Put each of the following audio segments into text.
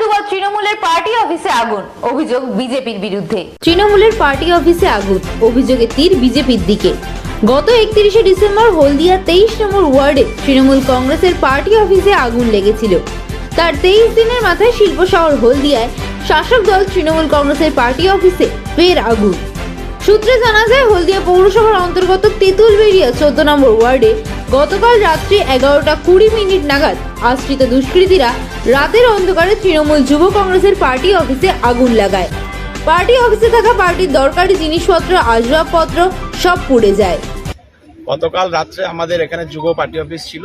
দুবার তৃণমূলের পার্টি অফিসে আগুন, অভিযোগ বিজেপির বিরুদ্ধে। তৃণমূলের পার্টি অফিসে আগুন অভিযোগে তীর বিজেপির দিকে। গত একত্রিশে ডিসেম্বর হলদিয়া তেইশ নম্বর ওয়ার্ডে তৃণমূল কংগ্রেসের পার্টি অফিসে আগুন লেগেছিল। তার তেইশ দিনের মাথায় শিল্প শহর হলদিয়ায় শাসক দল তৃণমূল কংগ্রেসের পার্টি অফিসে ফের আগুন। সূত্রে জানা যায়, হলদিয়া পৌরসভার অন্তর্গত তেঁতুলবেড়িয়া চোদ্দ নম্বর ওয়ার্ডে গতকাল রাত্রি এগারোটা কুড়ি মিনিট নাগাদ আশ্রিত দুষ্কৃতীরা রাতের অন্ধকারে তৃণমূল যুব কংগ্রেসের পার্টি অফিসে আগুন লাগায়। পার্টি অফিসে থাকা পার্টির দরকারি জিনিসপত্র, আসবাবপত্র সব পুড়ে যায়। গতকাল রাত্রে আমাদের এখানে যুব পার্টি অফিস ছিল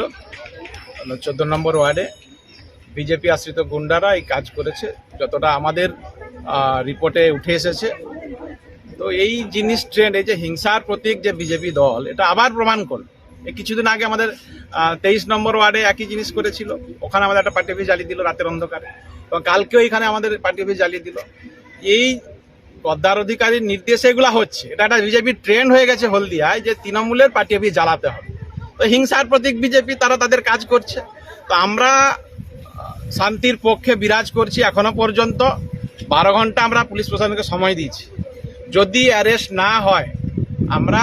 চোদ্দ নম্বর ওয়ার্ডে। বিজেপি আশ্রিত গুন্ডারা এই কাজ করেছে, যতটা আমাদের রিপোর্টে উঠে এসেছে। তো এই জিনিস ট্রেন্ড এই যে হিংসার প্রতীক যে বিজেপি দল, এটা আবার প্রমাণ করল। কিছুদিন আগে আমাদের তেইশ নম্বর ওয়ার্ডে একই জিনিস করেছিল। ওখানে আমাদের একটা পার্টি অফিস জ্বালিয়ে দিল রাতের অন্ধকারে। এবং কালকেও এখানে আমাদের পার্টি অফিস জ্বালিয়ে দিল। এই গদ্দার অধিকারীর নির্দেশে এগুলা হচ্ছে। এটা একটা বিজেপির ট্রেন্ড হয়ে গেছে হলদিয়ায় যে তৃণমূলের পার্টি অফিস জ্বালাতে হবে। তো হিংসার প্রতীক বিজেপি, তারা তাদের কাজ করছে। তো আমরা শান্তির পক্ষে বিরাজ করছি এখনও পর্যন্ত। বারো ঘণ্টা আমরা পুলিশ প্রশাসনকে সময় দিয়েছি। যদি অ্যারেস্ট না হয়, আমরা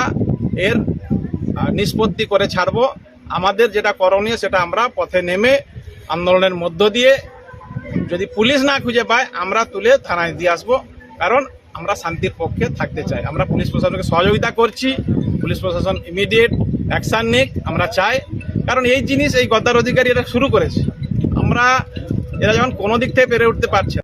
এর নিষ্পত্তি করে ছাড়বো। আমাদের যেটা করণীয় সেটা আমরা পথে নেমে আন্দোলনের মধ্য দিয়ে যদি পুলিশ না খুঁজে পায়, আমরা তুলে থানায় দিয়ে আসব। কারণ আমরা শান্তির পক্ষে থাকতে চাই। আমরা পুলিশ প্রশাসনকে সহযোগিতা করছি। পুলিশ প্রশাসন ইমিডিয়েট অ্যাকশান নিক, আমরা চাই। কারণ এই জিনিস, এই গদ্দার অধিকারী এটা শুরু করেছে। আমরা, এরা যখন কোনো দিক থেকে পেরে উঠতে পারছে